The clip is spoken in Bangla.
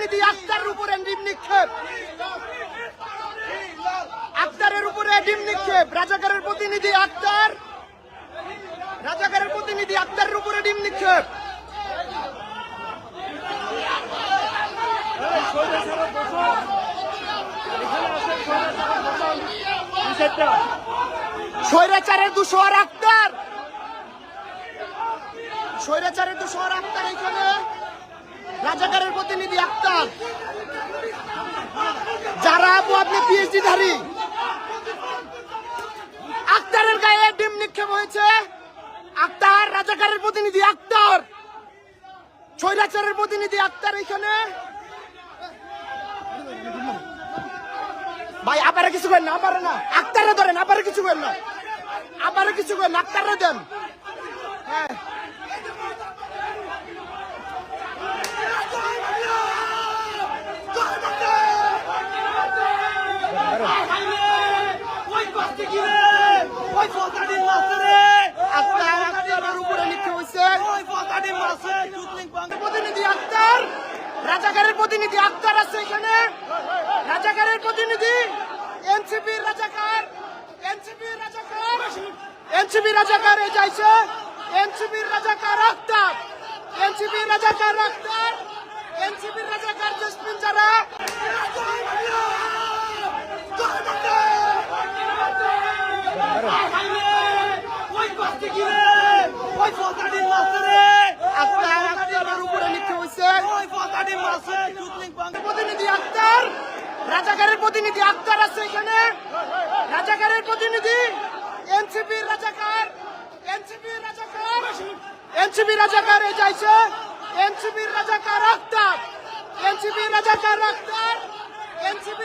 প্রতিনিধি আক্তারের উপরে ডিম নিক্ষেপ। আক্তারের উপরে ডিম নিক্ষেপ। রাজাকারের প্রতিনিধি আক্তার। রাজাকারের প্রতিনিধি আক্তারের উপরে ডিম নিক্ষেপ। স্বৈরাচারের দুশোয়ার আক্তার। স্বৈরাচারের দুশোয়ার আক্তার এখানে। রাজাকারের প্রতিনিধি আক্তার। যারা আপু আপনি পিএইচডি ধারী আক্তারের গায়ে ডিম নিক্ষেপ হয়েছে। আক্তার, রাজাকারের প্রতিনিধি আক্তার। স্বৈরাচারের প্রতিনিধি আক্তার এখানে ভাই আবার কিছু করেন না আবার না। আক্তারে ধরেন আবার কিছু করেন না। আবার কিছু করেন আক্তারে দেন হ্যাঁ আক্তার আক্তারের উপরে নিক্ষেপ হয়েছে প্রতিনিধি আক্তার, রাজাকারের প্রতিনিধি আক্তার আছে এখানে। রাজাকারের প্রতিনিধি এনসিপি রাজাকার এনসিপি রাজাকার এনসিপি রাজাকার এই যাইছে। এনসিপি রাজাকার আক্তার এনসিপি রাজাকার আক্তার এনসিপি রাজাকার জসমিন যারা আক্তার আক্তারের উপরে নিক্ষেপ হয়েছে প্রতিনিধি আক্তার, রাজাকারের প্রতিনিধি আক্তার আছে এখানে। রাজাকারের প্রতিনিধি এনসিপির রাজাকার এনসিপির রাজাকার এনসিপির রাজাকার এই যাইছে। এনসিপির রাজাকার আক্তার এনসিপির রাজাকার আক্তার, এনসিপি